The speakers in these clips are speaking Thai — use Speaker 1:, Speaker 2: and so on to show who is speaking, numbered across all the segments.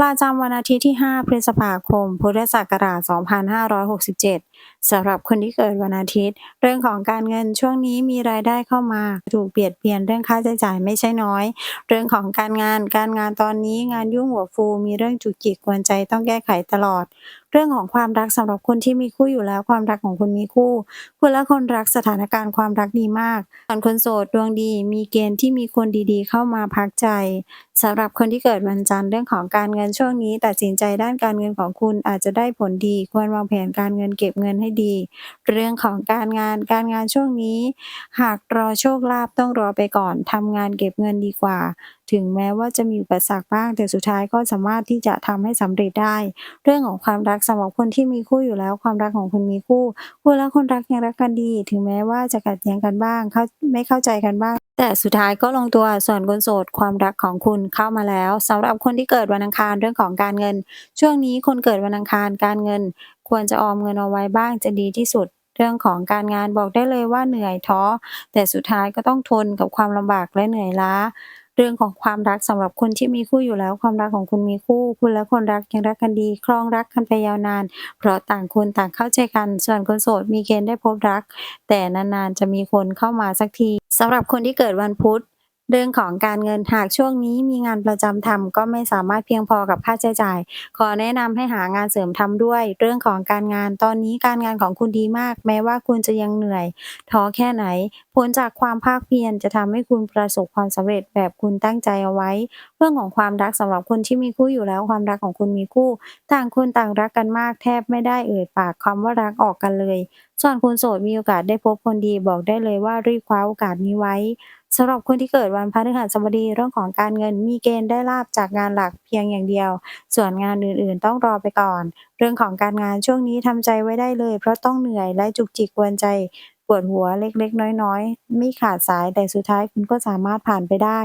Speaker 1: ประจำวันอาทิตย์ที่ 5 พฤษภาคม พุทธศักราช 2567 สำหรับคนที่เกิดวันอาทิตย์ เรื่องของการเงินช่วงนี้มีรายได้เข้ามา ถูกเบียดเบียนเรื่องค่าใช้จ่ายไม่ใช่น้อย เรื่องของการงาน การงานตอนนี้งานยุ่งหัวฟู มีเรื่องจุกจิกกวนใจต้องแก้ไขตลอด เรื่องของความรักสำหรับคนที่มีคู่อยู่แล้วความรักของคุณมีคู่ คุณและคนรักสถานการณ์ความรักดีมากส่วนคนโสดดวงดี มีเกณฑ์ที่มีคนดีๆ เข้ามาพักใจสำหรับคนที่เกิดวันจันทร์เรื่องของการเงินช่วงนี้ตัดสินใจด้านการเงินของคุณอาจจะได้ผลดี ควรวางแผนการเงินเก็บเงินให้ดี เรื่องของการงานการงานช่วงนี้ หากรอโชคลาภต้องรอไปก่อนทำงานเก็บเงินดีกว่าถึงแม้ว่าจะมีอุปสรรคบ้าง แต่สุดท้ายก็สามารถที่จะทำให้สำเร็จได้ เรื่องของความรักสำหรับคนที่มีคู่อยู่แล้ว ความรักของคุณมีคู่คุณและคนรักยังรักกันดี ถึงแม้ว่าจะขัดแย้งกันบ้างเขาไม่เข้าใจกันบ้าง แต่สุดท้ายก็ลงตัวส่วนคนโสดความรักของคุณเข้ามาแล้วสำหรับคนที่เกิดวันอังคารเรื่องของการเงิน ช่วงนี้คนเกิดวันอังคารการเงิน ควรจะออมเงินเอาไว้บ้างจะดีที่สุดเรื่องของการงานบอกได้เลยว่าเหนื่อยท้อ แต่สุดท้ายก็ต้องทนกับความลำบากและเหนื่อยล้า เรื่องของความรักสำหรับคนที่มีคู่อยู่แล้ว ความรักของคุณมีคู่ คุณและคนรักยังรักกันดี ครองรักกันไปยาวนาน เพราะต่างคนต่างเข้าใจกัน ส่วนคนโสดมีเกณฑ์ได้พบรัก แต่นานๆจะมีคนเข้ามาสักทีสำหรับคนที่เกิดวันพุธ เรื่องของการเงินหากช่วงนี้มีงานประจำทำก็ไม่สามารถเพียงพอกับค่าใช้จ่าย ขอแนะนำให้หางานเสริมทำด้วย เรื่องของการงานตอนนี้การงานของคุณดีมาก แม้ว่าคุณจะยังเหนื่อยท้อแค่ไหน ผลจากความภาคเพียรจะทำให้คุณประสบความสำเร็จแบบคุณตั้งใจเอาไว้ เรื่องของความรักสำหรับคนที่มีคู่อยู่แล้วความรักของคุณมีคู่ ต่างคนต่างรักกันมากแทบไม่ได้เอ่ยปากคำว่ารักออกกันเลย ส่วนคนโสดมีโอกาสได้พบคนดีบอกได้เลยว่ารีบคว้าโอกาสนี้ไว้สำหรับคนที่เกิดวันพฤหัสบดีเรื่องของการเงินมีเกณฑ์ได้ลาบจากงานหลักเพียงอย่างเดียว ส่วนงานอื่นๆ ต้องรอไปก่อน เรื่องของการงานช่วงนี้ทำใจไว้ได้เลย เพราะต้องเหนื่อยและจุกจิกกวนใจปวดหัวเล็กๆ น้อยๆ ไม่ขาดสายแต่สุดท้ายคุณก็สามารถผ่านไปได้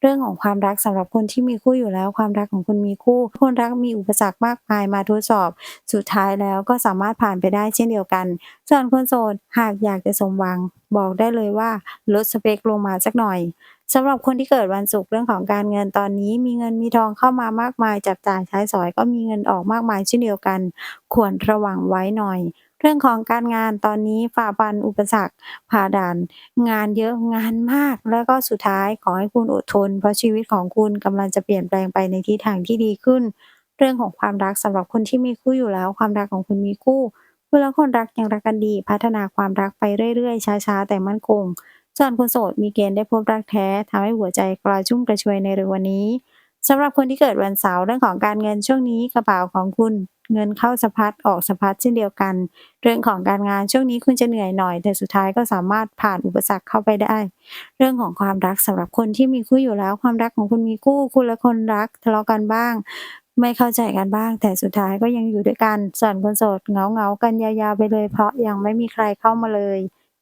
Speaker 1: เรื่องของความรักสำหรับคนที่มีคู่อยู่แล้ว ความรักของคุณมีคู่ คนรักมีอุปสรรคมากมายมาทดสอบ สุดท้ายแล้วก็สามารถผ่านไปได้เช่นเดียวกัน ส่วนคนโสดหากอยากจะสมหวัง บอกได้เลยว่าลดสเปคลงมาสักหน่อย สำหรับคนที่เกิดวันศุกร์เรื่องของการเงินตอนนี้ มีเงินมีทองเข้ามามากมายจับจ่ายใช้สอยก็มีเงินออกมากมายเช่นเดียวกัน ควรระวังไว้หน่อย เรื่องของการงานตอนนี้ฝ่าฟันอุปสรรคผ่าด่าน งานเยอะงานมาก แล้วก็สุดท้ายขอให้คุณอดทน เพราะชีวิตของคุณกำลังจะเปลี่ยนแปลงไปในทิศทางที่ดีขึ้น เรื่องของความรักสำหรับคนที่มีคู่อยู่แล้ว ความรักของคุณมีคู่คุณและคนรักยังรักกันดี พัฒนาความรักไปเรื่อยๆ ช้าๆ แต่มั่นคง ส่วนคนโสดมีเกณฑ์ได้พบรักแท้ทำให้หัวใจกระชุ่มกระชวยในเร็ววันนี้สำหรับคนที่เกิดวันเสาร์เรื่องของการเงินช่วงนี้กระเป๋าของคุณเงินเข้าสะพัดออกสะพัดเช่นเดียวกัน เรื่องของการงานช่วงนี้คุณจะเหนื่อยหน่อย แต่สุดท้ายก็สามารถผ่านอุปสรรคเข้าไปได้ เรื่องของความรักสำหรับคนที่มีคู่อยู่แล้ว ความรักของคุณมีคู่คุณและคนรักทะเลาะกันบ้าง ไม่เข้าใจกันบ้าง แต่สุดท้ายก็ยังอยู่ด้วยกันส่วนคนโสดเหงากันยาวๆไปเลย เพราะยังไม่มีใครเข้ามาเลย